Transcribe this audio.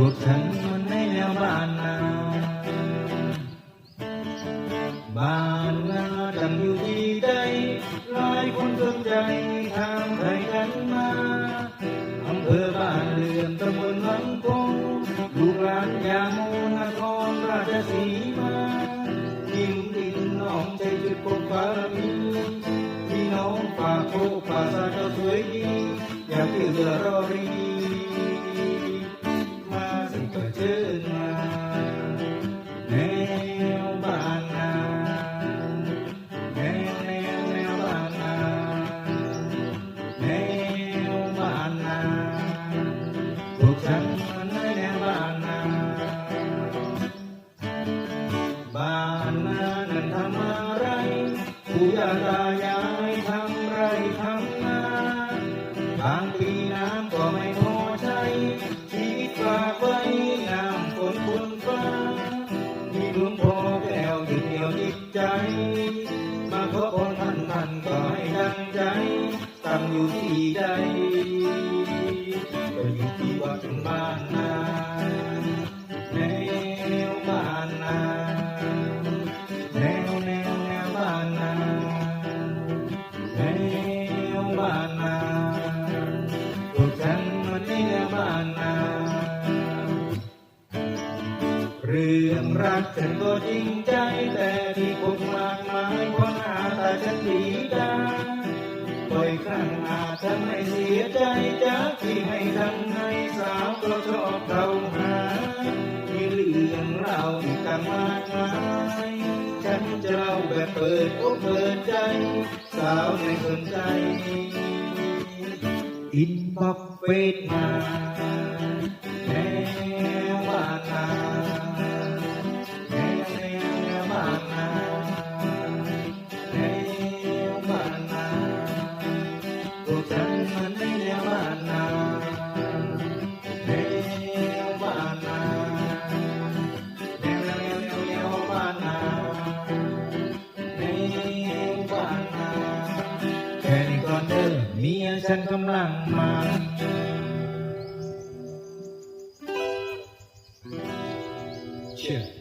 พวกฉันมันในแนวบ้านนาบ้านนาจังอยู่ที่ใดหลายคนสนใจทางไทยกันมาอำเภอบ้านเรือนตำบลวังคงลูกหลานยาโมนครราชสีมายิ้มดินน้องใจจุดปกบารมีพี่น้องฝากโคกฝาสาเจ้าสวยดีอยากเรือรอรี บ้านนาบ้านนานั้นทำอะไรปู่ย่าตายายทำไรทำนาบางปีน้ำก็ไม่พอใช้ชีวิตฝากไว้น้ำฝนบนฟ้ามีหลวงพ่อแก้วยึดเหนี่ยวจิตใจ มาขอพรท่านท่านก็ให้ดังใจตั้งอยู่ที่ใด อยู่ที่วัดบ้านนาแนวบ้านนาแนวแนวแนวบ้านนาแนวบ้านนาพวกฉันมันในแนวบ้านนาเรื่องรักฉันก็จริงใจแต่ที่คงมากมายเพราะหน้าตาฉันดีดาบ่อยครั้งอาจทำให้เสียใจ ชอบเราหามีเรื่องเรากต่างมากมายฉันจะเล่าแบบเปิดอกเปิดใจ สาวในสนใจ อินบ็อกเฟซมา เมียฉันกำลังมา เชื่อ